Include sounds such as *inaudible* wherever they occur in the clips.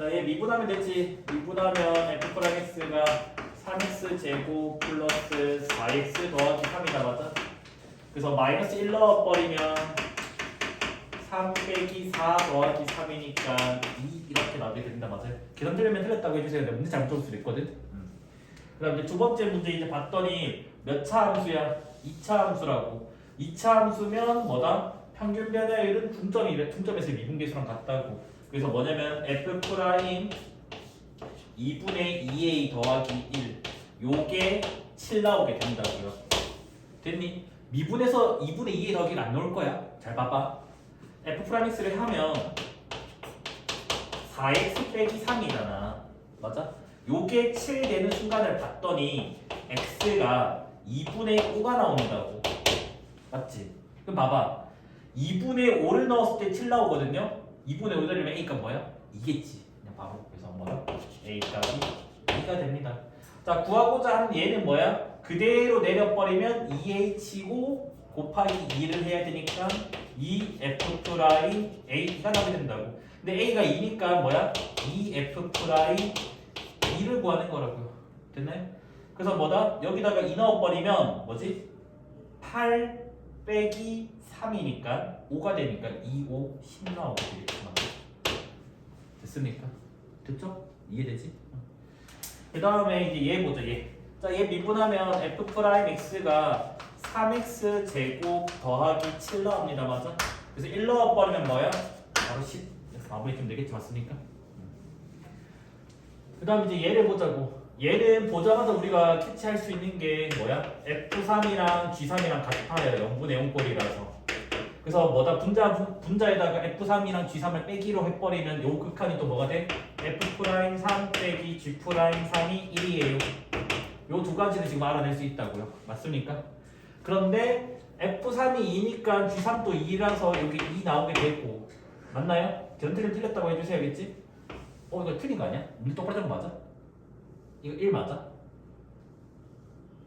자, 얘 미분하면 되지. 미분하면 f 프라임 x가 3x 제곱 플러스 4x 더하기 3이다 맞아? 그래서 마이너스 1 넣어버리면 3 빼기 4 더하기 3이니까 2 이렇게 나오게 된다 맞아요? 계산 틀리면 틀렸다고 해주세요. 근데 문제 잘못 줄 수도 있거든. 음. 그다음 이제 두 번째 문제 이제 봤더니 몇 차 함수야? 2차 함수라고. 2차 함수면 뭐다? 평균 변화율은 중점이래. 중점에서 미분계수랑 같다고. 그래서 뭐냐면 f 프라임 2분의 2a 더하기 1 요게 7 나오게 된다고요. 됐니? 미분에서 2분의 2a 더하기 1안 나올 거야. 잘 봐봐. f 프라임 x를 하면 4x 빼기 3이잖아. 맞아? 요게 7 되는 순간을 봤더니 x가 2분의 5가 나온다고. 맞지? 그럼 봐봐. 2분의 5를 넣었을 때 7 나오거든요. 2분의 5 되려면 a가 뭐야? 2겠지. 그냥 바로 그래서 뭐야? a값이 2가 됩니다. 자 구하고자 하는 얘는 뭐야? 그대로 내려버리면 2h고 곱하기 2를 해야 되니까 2f 프라임 a가 나오게 된다고. 근데 a가 2니까 뭐야? 2f 프라임 2를 구하는 거라고요. 됐나요? 그래서 뭐다? 여기다가 2 넣어버리면 뭐지? 8 빼기 3이니까 5가 되니까 2, 5, 10 나오게 되겠구나. 됐습니까? 됐죠? 이해되지? 그 다음에 이제 얘 보자 얘. 자, 얘 미분하면 f 프라임 x가 3x 제곱 더하기 7 나옵니다, 맞아? 그래서 1 넣어버리면 뭐야? 바로 10. 그래서 마무리 좀 되겠지, 맞습니까? 그 다음 이제 얘를 보자고. 얘는 보자마자 우리가 캐치할 수 있는 게 뭐야? F3이랑 G3이랑 같아요. 0분의 0꼴이라서. 그래서 뭐다 분자 분자에다가 F3이랑 G3을 빼기로 해버리면 요 극한이 또 뭐가 돼? F 프라임 3 빼기 G 프라임 3이 1이에요. 요 두 가지를 지금 알아낼 수 있다고요. 맞습니까? 그런데 F3이 2니까 G3도 2라서 여기 2 나오게 되고 맞나요? 전틀을 틀렸다고 해주셔야겠지? 어 이거 틀린 거 아니야? 문제 똑바로 잡은 거 맞아? 이거 1 맞아?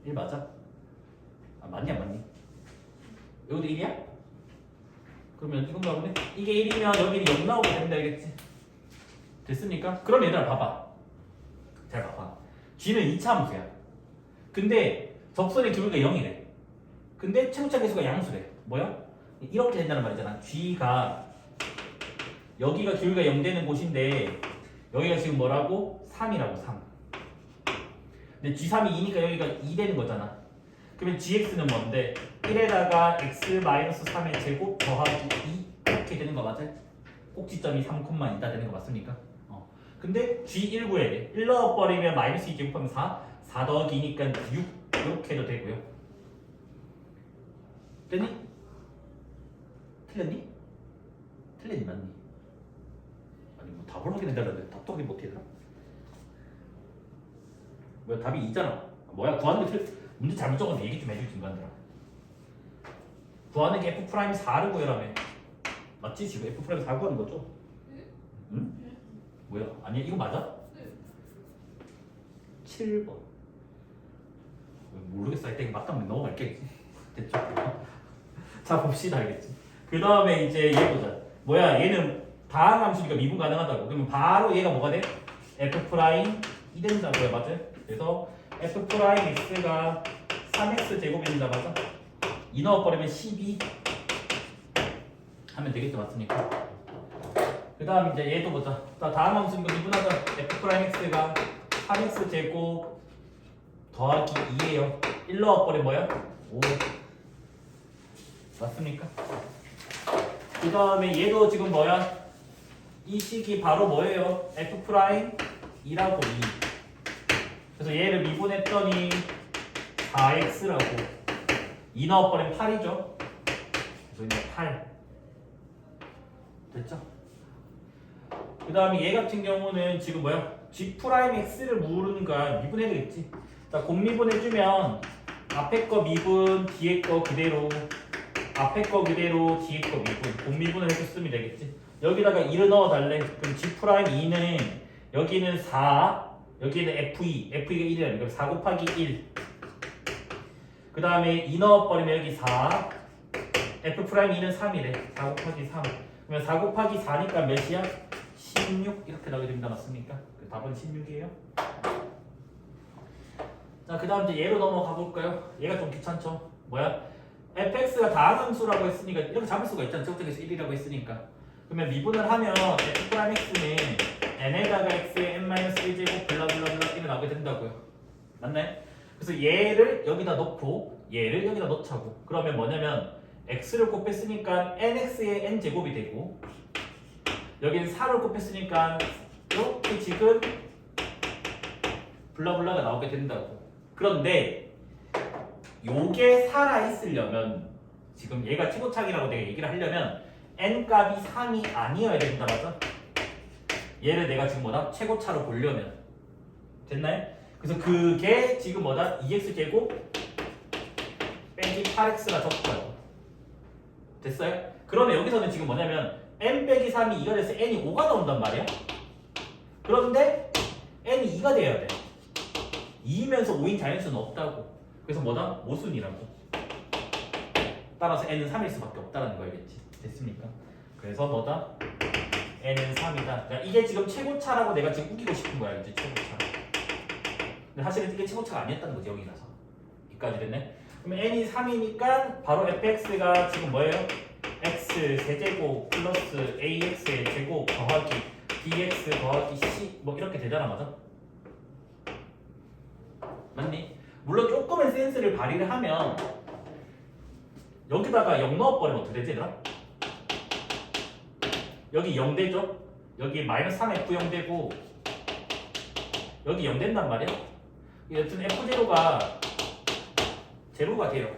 1 맞아? 아안 맞니? 여기도 1이야? 그러면 이건가 보네? 이게 1이면 여기는 0 나오게 된다 알겠지? 됐습니까? 그럼 얘들아 봐봐 잘 봐봐 G는 2차 함수야 근데 접선의 기울기가 0이래 근데 최고차 계수가 양수래 뭐야? 이렇게 된다는 말이잖아 G가 여기가 기울기가 0 되는 곳인데 여기가 지금 뭐라고? 3이라고 3 근데 G3이 2니까 여기가 2 되는 거잖아 그러면 GX는 뭔데? 1에다가 X-3의 제곱 더하기 2 이렇게 되는 거 맞아요? 꼭지점이 3,2다 되는 거 맞습니까? 어. 근데 G1 구해야 돼. 1 넣어버리면 마이너스 2 제곱하면 4 4 더하기 2니까 6 이렇게 해도 되고요 됐니? 틀렸니? 틀렸니 맞니? 아니 뭐 답을 확인해 달라는데 답도 확인 못해더라 뭐야 답이 2잖아 뭐야 구하는 게 틀... 문제 잘못 적었는데 얘기 좀 해주지 인간들아 구하는 게 f 프라임 4를 구해라며 맞지 지금 f 프라임 4 구하는 거죠? 응? 뭐야 아니야 이거 맞아? 7번 모르겠어 일단 맞다면 넘어갈게 됐죠? *laughs* 자 봅시다 알겠지? 그 다음에 이제 얘 보자 뭐야 얘는 다항 함수니까 미분 가능하다고 그러면 바로 얘가 뭐가 돼? f 프라임 2 된다고요 맞아요? 그래서 f 프라임 x가 3x 제곱입니다 맞아? 2 넣어버리면 12 하면 되겠죠 맞습니까? 그 다음 이제 얘도 보자 자 다음 함수니까 미분하자 f 프라임 x가 3x 제곱 더하기 2예요 1 넣어버리면 뭐야? 5 맞습니까? 그 다음에 얘도 지금 뭐야? 이 식이 바로 뭐예요? f 프라임 2라고 2 그래서 얘를 미분했더니 4x라고 2 넣어버리면 8이죠? 그래서 이제 8 됐죠? 그 다음에 얘 같은 경우는 지금 뭐야? g 프라임 x를 모르는 거야 미분해야 되겠지? 자 곱미분해주면 앞에 거 미분 뒤에 거 그대로 앞에 거 그대로 뒤에 거 미분. 곱미분을 해줬으면 되겠지? 여기다가 2를 넣어달래. 그럼 g 프라임 2는 여기는 4 여기는 f2 f2가 1이라는 그럼 4 곱하기 1 그 다음에 2 넣어버리면 여기 4 f 프라임 2는 3이래 4 곱하기 3 그러면 4 곱하기 4니까 몇이야? 16 이렇게 나오게 됩니다. 맞습니까? 그 답은 16이에요. 자, 그 다음 이제 얘로 넘어가 볼까요? 얘가 좀 귀찮죠? 뭐야? fx가 다항함수라고 했으니까 이렇게 잡을 수가 있잖아. 적정에서 1이라고 했으니까. 그러면 미분을 하면 f'x는 n에다가 x의 n-1제곱 블라블라블라 이렇게 나오게 된다고요. 맞나요? 그래서 얘를 여기다 넣고 얘를 여기다 넣자고. 그러면 뭐냐면 x를 곱했으니까 nx의 n제곱이 되고 여기는 4를 곱했으니까 이렇게 지금 블라블라가 나오게 된다고. 그런데 요게 살아 있으려면 지금 얘가 최고창이라고 내가 얘기를 하려면 n 값이 3이 아니어야 된다 맞죠? 얘를 내가 지금 뭐다 최고차로 보려면 됐나요? 그래서 그게 지금 뭐다 2x 제곱 빼기 8x가 적어요. 됐어요? 그러면 여기서는 지금 뭐냐면 n 빼기 3이 2가 돼서 n이 5가 나온단 말이야. 그런데 n이 2가 돼야 돼. 2이면서 5인 자연수는 없다고. 그래서 뭐다? 모순이라고. 따라서 n은 3일 수밖에 없다는 거 알겠지? 됐습니까? 그래서 뭐다? N은 3이다. 그러니까 이게 지금 최고차라고 내가 지금 우기고 싶은 거야, 이제 최고차. 근데 사실은 이게 최고차가 아니었다는 거지 여기라서. 여기까지 됐네. 그러면 n이 3이니까 바로 fx가 지금 뭐예요? x 세제곱 플러스 ax의 제곱 더하기 bx 더하기 c 뭐 이렇게 되잖아, 맞아? 맞니? 물론 조금의 센스를 발휘를 하면 여기다가 0 넣어버리면 어떻게 되지 얘들아? 여기 0 되죠? 여기 마이너스 3f 0 되고 여기 0 된단 말이야 여튼 f0가 제로가 돼요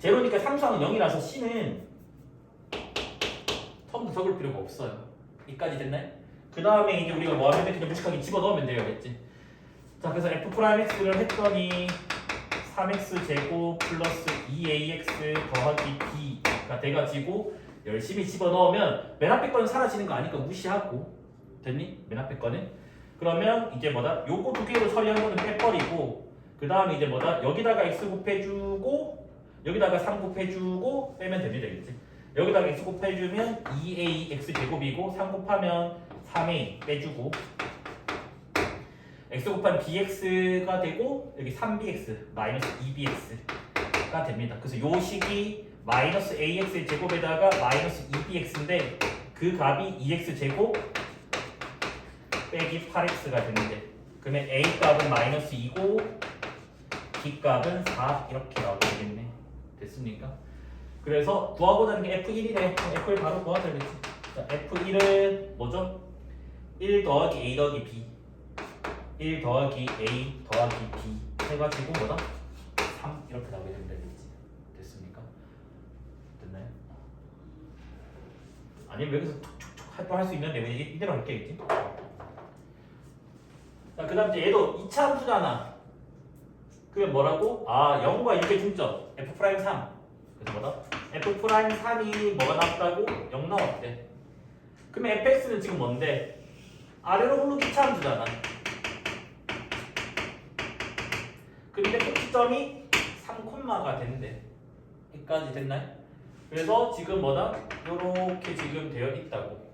제로니까 삼수항은 0이라서 c는 처음부터 적을 필요가 없어요 여기까지 됐나요? 그 다음에 이제 우리가 뭐 하면 돼? 그냥 무식하게 집어넣으면 돼요 겠지 자 그래서 f 프라임 x를 했더니 3x 제곱 플러스 2ax 더하기 b가 돼가지고 열심히 집어넣으면 맨 앞에 거는 사라지는 거 아니까 무시하고 됐니? 맨 앞에 거는 그러면 이제 뭐다? 요거 두 개로 처리한 거는 빼버리고 그 다음에 이제 뭐다? 여기다가 x 곱해주고 여기다가 3 곱해주고 빼면 됩니다 되겠지? 여기다가 x 곱해주면 2ax 제곱이고 3 곱하면 3a 빼주고 x 곱한 bx가 되고 여기 3bx 마이너스 2bx가 됩니다. 그래서 요 식이 마이너스 ax의 제곱에다가 마이너스 2bx인데 그 값이 2x 제곱 빼기 8x가 되는데 그러면 a 값은 마이너스 2고 b 값은 4 이렇게 나오게 되겠네. 됐습니까? 그래서 구하고자 하는 게 f1이네. f1 바로 구하자. 자, f1은 뭐죠? 1 더하기 a 더하기 b 1 더하기 a 더하기 b 해가지고 뭐다? 3 이렇게 나오게 됐습니까? 됐나요? 아니면 여기서 툭툭툭 활동할 수 있는데 왜 이- 이대로 할게 있지? 자 그 다음 이제 얘도 2차 함수잖아 그러면 뭐라고? 아 0과 6의 중점 f 프라임 3 그래서 뭐다? f 프라임 3이 뭐가 나왔다고? 0 나왔대 그러면 fx는 지금 뭔데? 아래로 흐르기 2차 함수잖아 근데 꼭지점이 3콤마가 된대. 여기까지 됐나요? 그래서 지금 뭐다? 요렇게 지금 되어 있다고.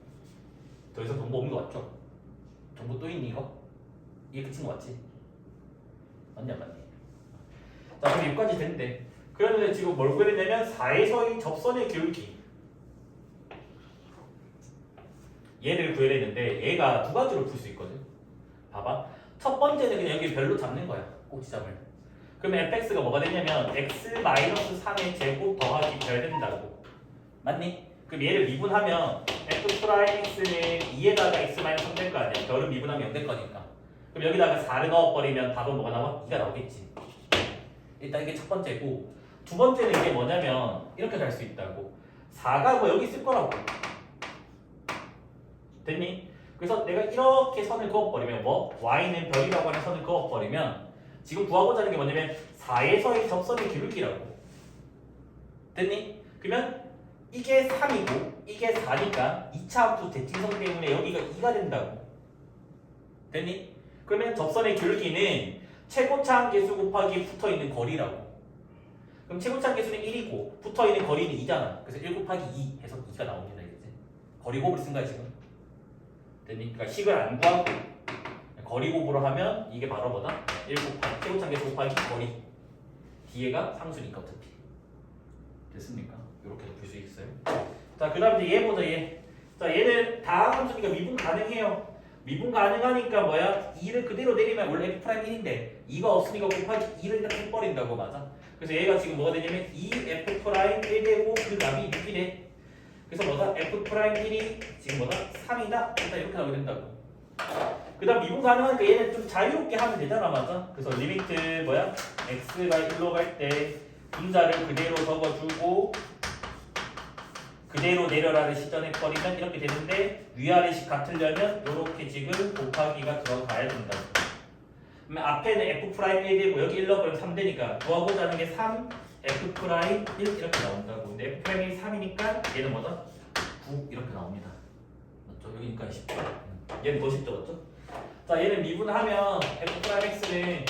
더 이상 정보 없는 거 맞죠? 정보 또 있니 이거? 이게 끝인 거 맞지? 맞냐 맞니? 자 그럼 여기까지 된대. 그런데 지금 뭘 구해내냐면 4에서의 접선의 기울기. 얘를 구해내는데 얘가 두 가지로 풀 수 있거든. 봐봐. 첫 번째는 그냥 여기 별로 잡는 거야. 꼭지점을. 그러면 fx가 뭐가 되냐면 x-3의 제곱 더하기 별 된다고 맞니? 그럼 얘를 미분하면 f 프라임 x는 2에다가 x-3 될 거 아니야 별은 미분하면 0 될 거니까 그럼 여기다가 4를 넣어버리면 답은 뭐가 나와? 2가 나오겠지 일단 이게 첫 번째고 두 번째는 이게 뭐냐면 이렇게 갈 수 있다고 4가 뭐 여기 있을 거라고 됐니? 그래서 내가 이렇게 선을 그어버리면 뭐? y는 별이라고 하는 선을 그어버리면 지금 구하고자 하는 게 뭐냐면 4에서의 접선의 기울기라고. 됐니? 그러면 이게 3이고 이게 4니까 2차 함수 대칭성 때문에 여기가 2가 된다고. 됐니? 그러면 접선의 기울기는 최고차항 계수 곱하기 붙어있는 거리라고. 그럼 최고차항 계수는 1이고 붙어있는 거리는 2잖아. 그래서 1 곱하기 2 해서 2가 나옵니다 이제. 거리 곱을 쓴 거야 지금. 되니까 식을 안 구하고 거리 공부를 하면 이게 바로 뭐다? 1 곱하기 최고차계수 곱하기 거리. 뒤에가 상수니까 어차피. 됐습니까? 이렇게 풀수 있어요. 자그 다음 이제 얘 보자 얘자 얘는 다 함수니까 미분 가능해요. 미분 가능하니까 뭐야? 2를 그대로 내리면 원래 f 프라임 1인데 2가 없으니까 곱하기 2를 이렇게 해버린다고 맞아? 그래서 얘가 지금 뭐가 되냐면 2f 프라임 1 되고 그 값이 6이래 그래서 뭐다? F 프라임 1이 지금 뭐다? 3이다. 일단 이렇게 나오게 된다고 그 다음 미분 가능하니까 얘는 좀 자유롭게 하면 되잖아 맞아 그래서 리미트 뭐야 x가 1로 갈 때 분자를 그대로 적어주고 그대로 내려라를 시전해버리면 이렇게 되는데 위아래식 같으려면 이렇게 지금 곱하기가 들어가야 된다 그러면 앞에는 f 프라임 1 되고 여기 1 넣어버리면 3 되니까 구하고자 하는 게 3 f 프라임 1 이렇게 나온다고 근데 f 프라임 1이 3이니까 얘는 뭐다? 9 이렇게 나옵니다 맞죠? 여기니까 10죠 얘는 더 쉽죠 맞죠? 자 얘는 미분하면 f 프라임 x는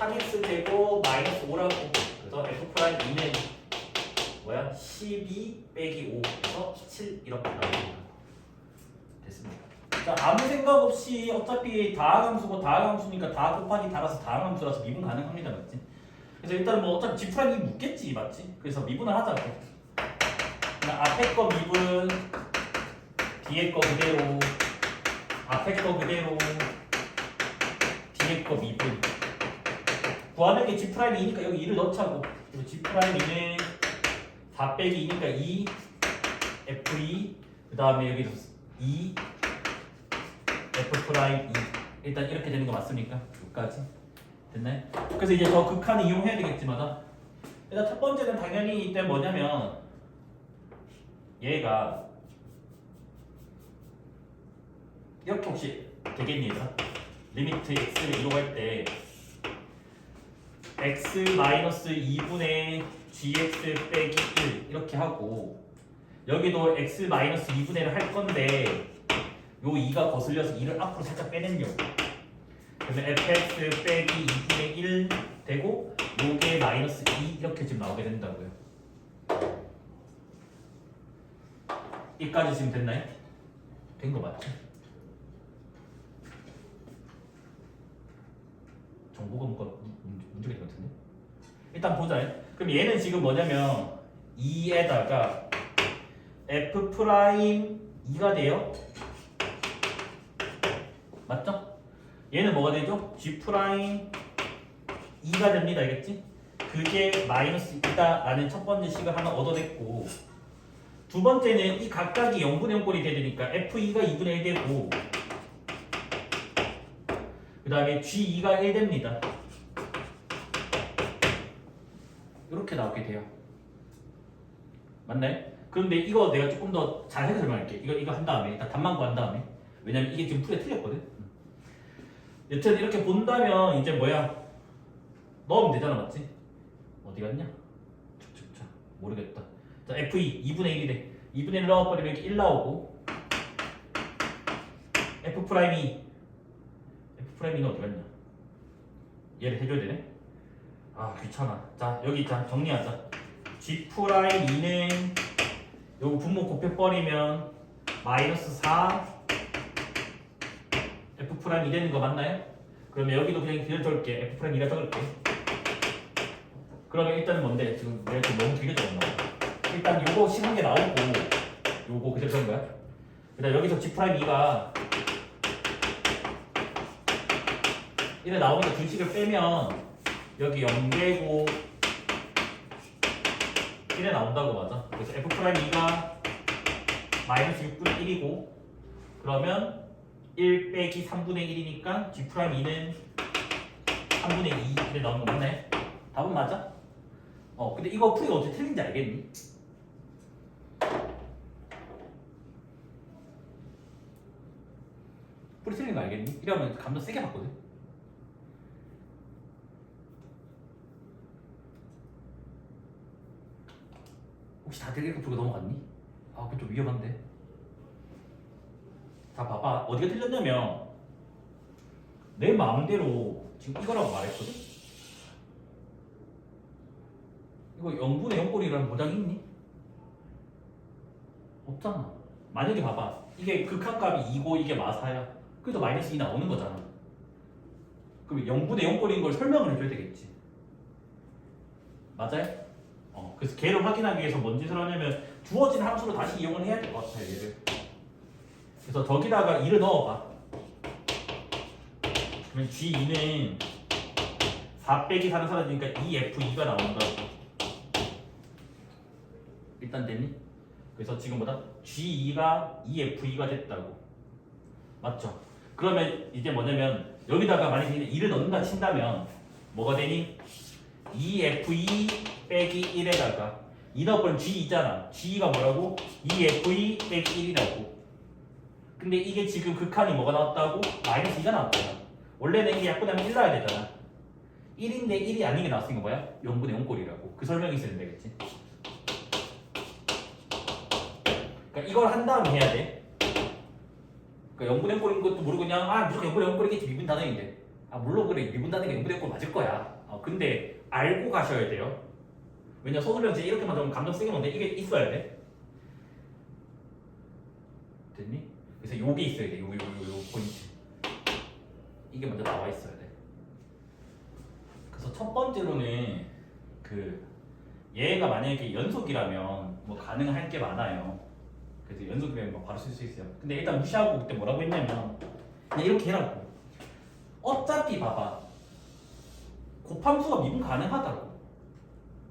3x 되고 마이너스 5라고 그래서 f 프라임 2는 뭐야? 12 빼기 5 그래서 7 이렇게 나옵니다 됐습니다 자 아무 생각 없이 어차피 다항함수고 다항함수니까 다 곱하기 달아서 다항함수라서 미분 가능합니다 맞지? 그래서 일단 뭐 어차피 g 프라임이 묻겠지 맞지? 그래서 미분을 그냥 앞에 거 미분 뒤에 거 그대로 앞에 거 그대로 거 미분 구하는 게 g 프라임 2니까 여기 2를 넣자고 그리고 g 프라임 2는 4 빼기 2니까 2 f2 그 다음에 여기서 2 f 프라임 2 일단 이렇게 되는 거 맞습니까? 여기까지 됐나요? 그래서 이제 더 극한을 이용해야 되겠지만 일단 첫 번째는 당연히 이때 뭐냐면 얘가 이렇게 혹시 되겠니 얘들아? 리미트 x를 2로 갈때 x 마이너스 2분의 gx 빼기 1 이렇게 하고 여기도 x 마이너스 2분의 1을 할 건데 요 2가 거슬려서 2를 앞으로 살짝 빼내려고 그러면 fx 빼기 2분의 1 되고 요게 마이너스 2 이렇게 지금 나오게 된다고요 여기까지 지금 됐나요? 된 거 맞죠? 정보가 뭔가 있는 것 같은데? 일단 보자 그럼 얘는 지금 뭐냐면 2에다가 f 프라임 2가 돼요 맞죠? 얘는 뭐가 되죠? g 프라임 2가 됩니다 알겠지? 그게 마이너스 2다 라는 첫 번째 식을 하나 얻어냈고 두 번째는 이 각각이 0분의 0꼴이 되니까 f2가 2분의 1 되고 그 다음에 g2가 1 됩니다. 이렇게 나오게 돼요. 맞나요? 그런데 이거 내가 조금 더 자세히 설명할게. 이거 이거 한 다음에 일단 답만 구한 다음에. 왜냐면 이게 지금 풀에 틀렸거든. 여튼 이렇게 본다면 이제 뭐야? 넣으면 되잖아 맞지? 어디 갔냐? 툭툭툭 모르겠다. 자 F2 2분의 1이래 2분의 1 넣어버리면 이렇게 1 나오고 F 프라임이 F 프라임이는 어디 갔냐? 얘를 해줘야 되네? 아 귀찮아. 자 여기 자 정리하자. G 프라임 2는 요거 분모 곱해버리면 마이너스 4 F 프라임 2 되는 거 맞나요? 그러면 여기도 그냥 길게 적을게. F 프라임 2라 적을게. 그러면 일단은 뭔데? 지금 내가 지금 너무 길게 적었나 봐. 일단 요거 심한 게 나오고 요거 그대로 적은 거야. 그다음 여기서 G 프라임 2가 이래 나오니까 두 식을 빼면 여기 0되고 1에 나온다고 맞아 그래서 F 프라임 2가 마이너스 6분의 1이고 그러면 1 빼기 3분의 1이니까 G 프라임 2는 3분의 2 이렇게 나오는 거 맞네 답은 맞아? 어 근데 이거 풀이가 어떻게 틀린지 알겠니? 풀이 틀린 거 알겠니? 이러면 감도 세게 받거든 혹시 다들 이렇게 풀고 넘어갔니? 아 그거 좀 위험한데 자 봐봐 어디가 틀렸냐면 내 마음대로 지금 이거라고 말했거든 이거 0분의 0꼴이라는 보장이 있니? 없잖아 만약에 봐봐 이게 극한값이 2고 이게 마사야. 그래도 마이너스 2 나오는 거잖아. 그럼 0분의 0꼴인 걸 설명을 해줘야 되겠지. 맞아요? 어, 그래서 걔를 확인하기 위해서 뭔 짓을 하냐면 주어진 함수로 다시 이용을 해야 될 것 같아요, 얘를. 그래서 저기다가 2를 넣어봐. 그러면 G2는 4 빼기 4는 사라지니까 2F2가 나온다고. 일단 됐니? 그래서 지금 보다 G2가 2F2가 됐다고. 맞죠? 그러면 이제 뭐냐면 여기다가 만약에 2를 넣는다 친다면 뭐가 되니? 2F2 빼기 1에다가 2 넣어버리면 G2잖아. G2가 뭐라고? 2F2 빼기 1이라고. 근데 이게 지금 극한이 뭐가 나왔다고? 마이너스 2가 나왔잖아. 원래는 이게 약분하면 1 나야 되잖아. 1인데 1이 아닌 게 나왔으니까 뭐야? 0분의 0꼴이라고. 그 설명이 있어야 되겠지. 그러니까 이걸 한 다음에 해야 돼. 그러니까 0분의 0꼴인 것도 모르고 그냥 아 무조건 0분의 0꼴이겠지 미분 단위인데. 아 물론 그래 미분 단위가 0분의 0꼴 맞을 거야. 어, 근데 알고 가셔야 돼요. 왜냐 소수명제 이렇게 만들면 감정 세게 먹는데 이게 있어야 돼. 됐니? 그래서 요게 있어야 돼. 요 요 요요 포인트. 이게 먼저 나와 있어야 돼. 그래서 첫 번째로는 그 얘가 만약에 연속이라면 뭐 가능할 게 많아요. 그래서 연속이면 뭐 바로 쓸 수 있어요. 근데 일단 무시하고 그때 뭐라고 했냐면 그냥 이렇게 해라고. 어차피 봐봐. 곱함수가 미분 가능하다고.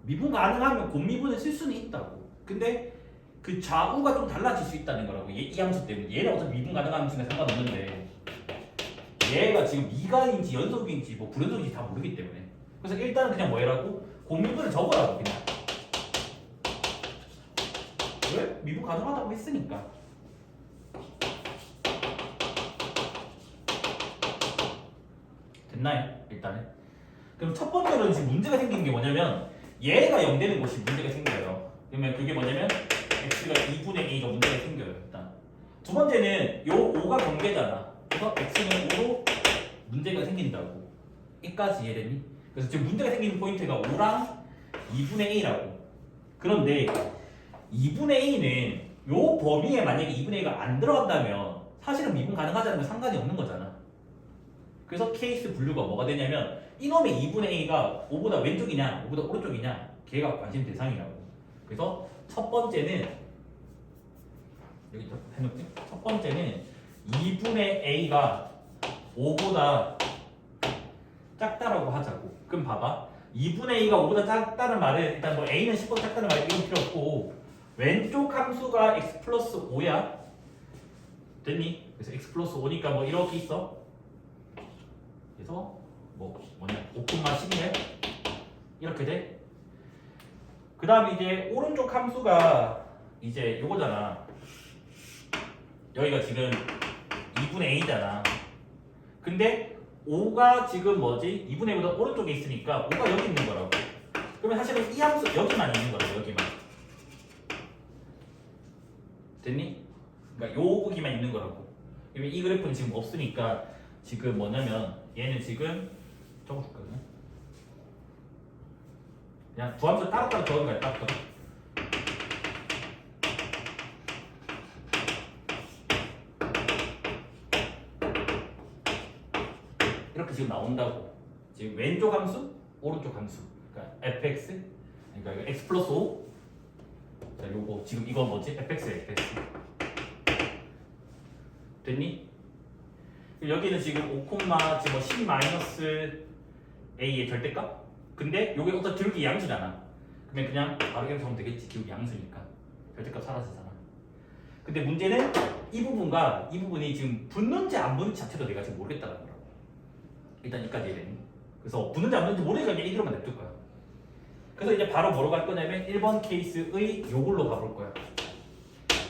미분 가능하면 곱미분을 쓸 수는 있다고. 근데 그 좌우가 좀 달라질 수 있다는 거라고. 얘, 이 함수 때문에 얘는 어차피 미분 가능한 함수는 상관없는데 얘가 지금 미가인지 연속인지 뭐 불연속인지 다 모르기 때문에 그래서 일단은 그냥 뭐 해라고 곱미분을 적어라고 그냥 왜? 미분 가능하다고 했으니까 됐나요? 일단은 그럼 첫 번째로는 지금 문제가 생긴 게 뭐냐면 얘가 0 되는 곳이 문제가 생겨요. 그러면 그게 뭐냐면 x가 2분의 a가 문제가 생겨요 일단. 두 번째는 요 5가 경계잖아. 그래서 x는 5로 문제가 생긴다고. 이까지 이해됐니? 그래서 지금 문제가 생기는 포인트가 5랑 2분의 a라고. 그런데 2분의 a는 요 범위에 만약에 2분의 a가 안 들어간다면 사실은 미분 가능하다는 건 상관이 없는 거잖아. 그래서 케이스 분류가 뭐가 되냐면 이놈의 2분의 a가 5보다 왼쪽이냐 5보다 오른쪽이냐 걔가 관심 대상이라고. 그래서 첫 번째는 여기 해놓을게. 첫 번째는 2분의 a가 5보다 작다라고 하자고. 그럼 봐봐. 2분의 a가 5보다 작다는 말은 일단 뭐 a는 10보다 작다는 말 이건 필요 없고 왼쪽 함수가 x 플러스 5야? 됐니? 그래서 x 플러스 5니까 뭐 이렇게 있어. 그래서 뭐 뭐냐 5,11 이렇게 돼. 그 다음에 이제 오른쪽 함수가 이제 요거잖아. 여기가 지금 2분의 a잖아. 근데 5가 지금 뭐지? 2분의 5보다 오른쪽에 있으니까 5가 여기 있는 거라고. 그러면 사실은 이 함수 여기만 있는 거라고 여기만. 됐니? 그러니까 요 부기만 있는 거라고. 그러면 이 그래프는 지금 없으니까 지금 뭐냐면 얘는 지금 적어줄거든요. 그냥 두 함수 따로따로 적은 거야 따로따로. 이렇게 지금 나온다고. 지금 왼쪽 함수, 오른쪽 함수. 그러니까 fx, 그러니까 x 플러스 5. 자, 요거 지금 이거 뭐지? fx, fx. 됐니? 여기는 지금 5, 지금 뭐 C 마이너스 A의 절대값? 근데 여기 어떤 기울기 양수잖아. 그러면 그냥 바로 이렇게 하면 되겠지. 기울기 양수니까. 절대값 사라지잖아. 근데 문제는 이 부분과 이 부분이 지금 붙는지 안 붙는지 자체도 내가 지금 모르겠다는 거라고. 일단 여기까지 이해되니? 그래서 붙는지 안 붙는지 모르니까 그냥 이대로만 냅둘 거야. 그래서 이제 바로 뭐로 갈 거냐면 1번 케이스의 요걸로 가볼 거야.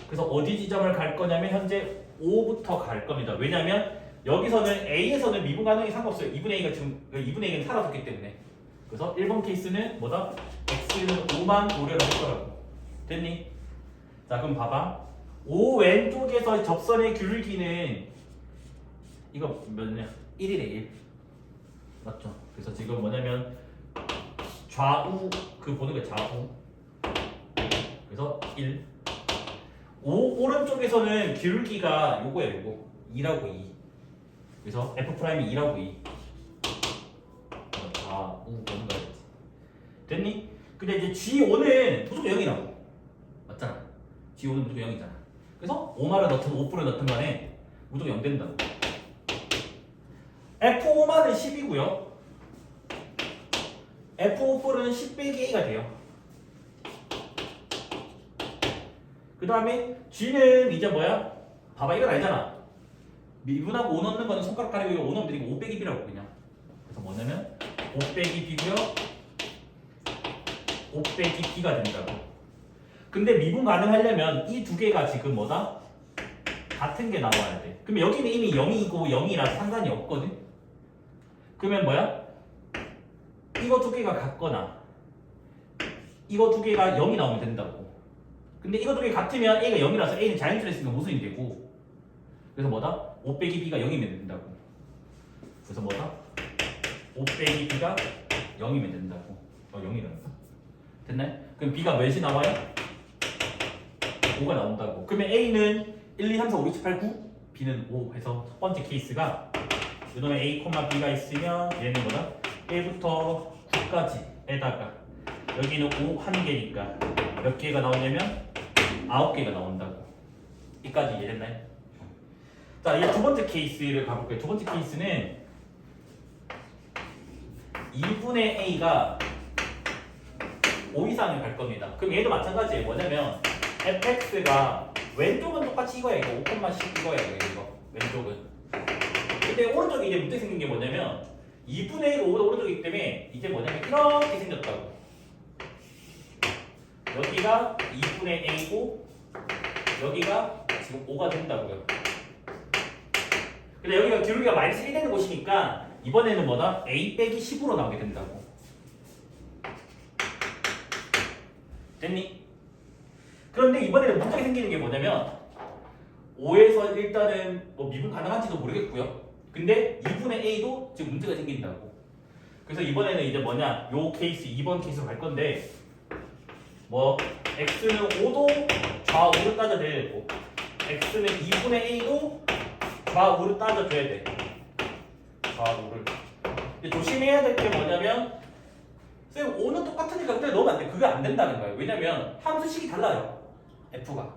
그래서 어디 지점을 갈 거냐면 현재 5부터 갈 겁니다. 왜냐면 여기서는 A에서는 미분 가능이 상관없어요. 2분의 A가 지금 2분의 A는 사라졌기 때문에. 그래서 1번 케이스는 뭐다? X는 5만 고려를 할 거라고. 됐니? 자 그럼 봐봐. 5 왼쪽에서 접선의 귤기는 이거 몇냐? 1이래 1. 맞죠? 그래서 지금 뭐냐면 좌우 그 보는 게 좌우. 그래서 1. 오, 오른쪽에서는 기울기가 요거야 요거 2라고 2 그래서 f 프라임이 2라고 2 아, 우 뭔가 됐니? 근데 이제 G5는 무조건 0이라고. 맞잖아. G5는 무조건 0이잖아. 그래서 5마를 넣든 5%를 넣든 간에 무조건 0 된다고. F5마는 10이고요. F5는 10 빼기 A가 돼요. 그 다음에 G는 이제 뭐야? 봐봐 이건 알잖아 미분하고 5 넣는 거는 손가락 가리고 5 넣으면 되니까 5 빼기 B라고 그냥. 그래서 뭐냐면 5 빼기 B고요. 5 빼기 B가 된다고. 근데 미분 가능하려면 이 두 개가 지금 뭐다? 같은 게 나와야 돼. 그러면 여기는 이미 0이고 0이라 상관이 없거든. 그러면 뭐야? 이거 두 개가 같거나 이거 두 개가 0이 나오면 된다고. 근데 이거 두 개 같으면 A가 0이라서 A는 자연수로 했으니까 무슨이 되고 그래서 뭐다? 5 빼기 B가 0이면 된다고 그래서 뭐다? 5 빼기 B가 0이면 된다고 어 0이라니까 됐나요? 그럼 B가 몇이 나와요? 5가 나온다고 그러면 A는 1, 2, 3, 4, 5, 6, 7, 8, 9 B는 5 해서 첫 번째 케이스가 이놈에 A, B가 있으면 얘는 뭐다? 1부터 9까지에다가 여기는 5 한 개니까 몇 개가 나오냐면 9개가 나온다고 이까지 이해됐나요? 자 이제 두 번째 케이스를 가볼게요. 두 번째 케이스는 2분의 A가 5 이상을 갈 겁니다. 그럼 얘도 마찬가지예요. 뭐냐면 fx가 왼쪽은 똑같이 이거야 이거. 5,10 이거야 이거 왼쪽은. 근데 오른쪽에 이제 문제 생긴 게 뭐냐면 2분의 1가 5보다 오른쪽이기 때문에 이제 뭐냐면 이렇게 생겼다고. 여기가 2분의 A고 여기가 지금 5가 된다고요 근데 여기가 기울기가 마이너스 1 되는 곳이니까 이번에는 뭐다? A 빼기 10으로 나오게 된다고 됐니? 그런데 이번에는 문제가 생기는 게 뭐냐면 5에서 일단은 뭐 미분 가능한지도 모르겠고요. 근데 2분의 A도 지금 문제가 생긴다고. 그래서 이번에는 이제 뭐냐? 요 케이스 2번 케이스로 갈 건데 뭐 x는 5도 좌우로 따져줘야 되고 x는 2분의 A도 좌우로 따져줘야 돼. 좌우를. 조심해야 될 게 뭐냐면 쌤 5는 똑같으니까 그때 넣으면 안 돼. 그게 안 된다는 거예요. 왜냐면 함수식이 달라요. F가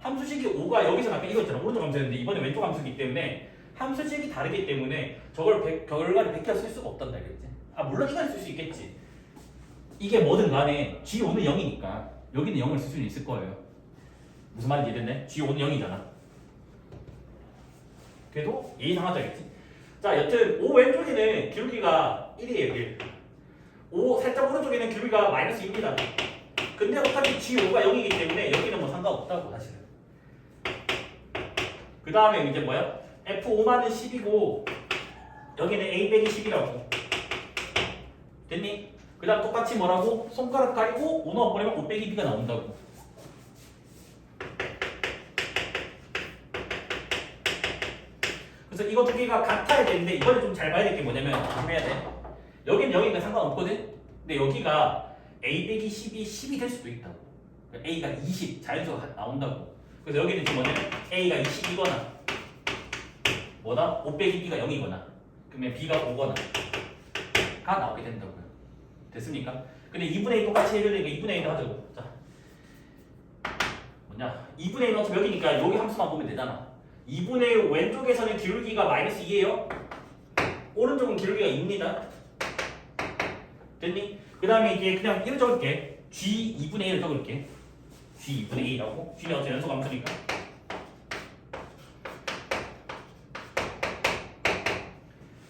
함수식이 5가 여기서 아까 이거 있잖아 오른쪽 함수였는데 이번에 왼쪽 함수이기 때문에 함수식이 다르기 때문에 저걸 백- 결과를 100개 쓸 수가 없단다 알겠지? 아 물론 이건 쓸 수 있겠지 이게 뭐든 간에 G5는 0이니까 여기는 0을 쓸 수는 있을 거예요 무슨 말인지 이해됐네? G5는 0이잖아 그래도 예의상하자겠지 자 여튼 5 왼쪽에는 기울기가 1이에요 1 5 살짝 오른쪽에는 기울기가 마이너스 2입니다 근데 어차피 G5가 0이기 때문에 여기는 뭐 상관없다고 사실은 그 다음에 이제 뭐야? F5만은 10이고 여기는 A 빼기 10이라고 됐니? 그 다음 똑같이 뭐라고? 손가락 가리고 5 넣어버리면 5 빼기 B가 나온다고 그래서 이거 두 개가 같아야 되는데 이번에 좀잘 봐야 될 게 뭐냐면 조심해야 돼. 여긴 0이니까 상관없거든? 근데 여기가 A 빼기 10이 10이 될 수도 있다고. 그러니까 A가 20 자연수가 나온다고. 그래서 여기는 지금 뭐냐면 A가 20이거나 뭐다? 5 빼기 B가 0이거나 그러면 B가 5거나 가 나오게 된다고요. 됐습니까? 근데 2분의 1 똑같이 해결되니까 2분의 1을 하자고. 자. 뭐냐? 2분의 1은 어차피 여기니까 여기 함수만 보면 되잖아 2분의 1 왼쪽에서는 기울기가 마이너스 2예요. 오른쪽은 기울기가 2입니다. 됐니? 그 다음에 이제 그냥 1을 적을게. G 2분의 1을 적을게. G 2분의 1이라고? G는 어차피 연속 함수니까.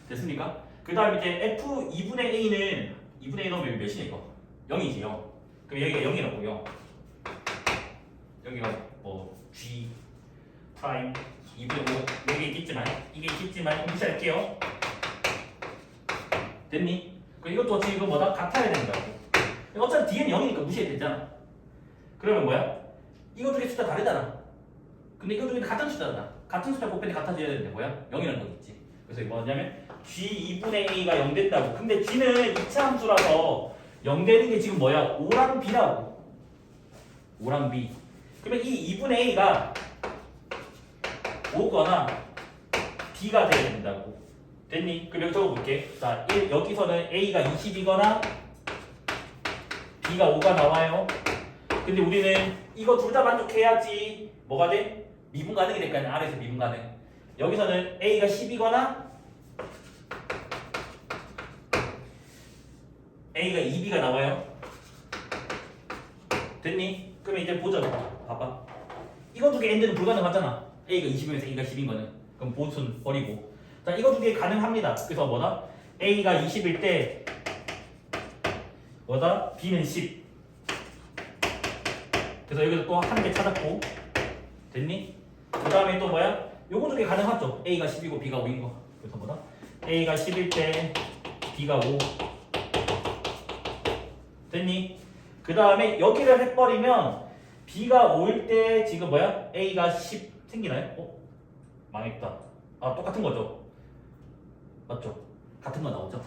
됐습니까? 그 다음에 이제 F 2분의 A는 2분의 1 넣으면 몇이냐 이거? 0이지 0 그럼 여기가 0이라고 0 여기가 뭐 G 프라임 2분의 5 여기 있겠지만 이게 있겠지만 무시할게요. 됐니? 그 이것도 지금 뭐다? 같아야 된다고 어차피 뒤에는 0이니까 무시해도 되잖아. 그러면 뭐야? 이거 둘이 숫자 다르잖아. 근데 이거 둘이 같은 숫자잖아. 같은 숫자 곱했는데 같아져야 되는데 뭐야? 0이라는 거겠지. 그래서 이거 뭐냐면 G 2분의 A가 0 된다고. 근데 G는 2차 함수라서 0 되는 게 지금 뭐야? 5랑 B라고. 5랑 B. 그러면 이 2분의 a가 5거나 b가 돼야 된다고. 됐니? 그럼 여기 적어볼게. 자, 1, 여기서는 a가 20이거나 b가 5가 나와요. 근데 우리는 이거 둘 다 만족해야지 뭐가 돼? 미분 가능이 될 거 아니야. 아래에서 미분 가능. 여기서는 a가 10이거나 a가 2b가 나와요. 됐니? 그러면 이제 보자. 봐봐. 이거 두 개 엔드는 불가능하잖아. A가 20이면서 a가 10인 거는. 그럼 보순 버리고. 자, 이거 두 개 가능합니다. 그래서 뭐다? a가 20일 때 뭐다? b는 10. 그래서 여기서 또 한 개 찾았고. 됐니? 그 다음에 또 뭐야? 요거 두 개 가능하죠. a가 10이고 b가 5인 거. 그래서 뭐다? a가 10일 때 b가 5. 됐니? 그 다음에 여기를 해버리면 b가 5일 때 지금 뭐야? a가 10 생기나요? 어? 망했다. 아 똑같은 거죠? 맞죠? 같은 거 나오죠?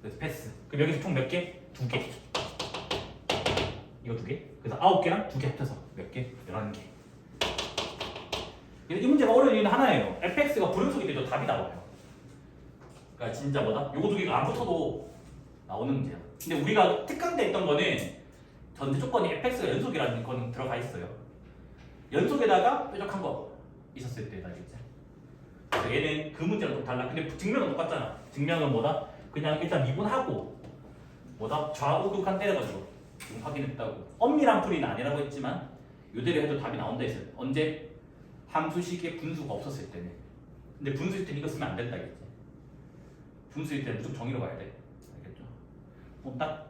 그래서 패스. 그럼 여기서 총 몇 개? 두 개. 이거 두 개. 그래서 아홉 개랑 두 개 합쳐서 몇 개? 열한 개. 이 문제가 어려운 이유는 하나예요. fx가 불연속이 돼도 답이 나와요. 그러니까 진짜 뭐다? 요거 두 개가 안 붙어도 나오는 문제야. 근데 우리가 특강때 했던 거는 전제 조건이 fx가 연속이라는 건 들어가 있어요. 연속에다가 뾰족한 거 있었을 때다. 그래서 얘는 그 문제랑 좀 달라. 근데 증명은 똑같잖아. 증명은 뭐다? 그냥 일단 미분하고 뭐다? 좌우극한 때려가지고 확인했다고. 엄밀한 풀이는 아니라고 했지만 요대로 해도 답이 나온다 했어요. 언제? 함수식에 분수가 없었을 때는. 근데 분수일 때는 이거 쓰면 안 된다겠지. 분수일 때는 무조건 정의로 가야 돼. 알겠죠? 뭐딱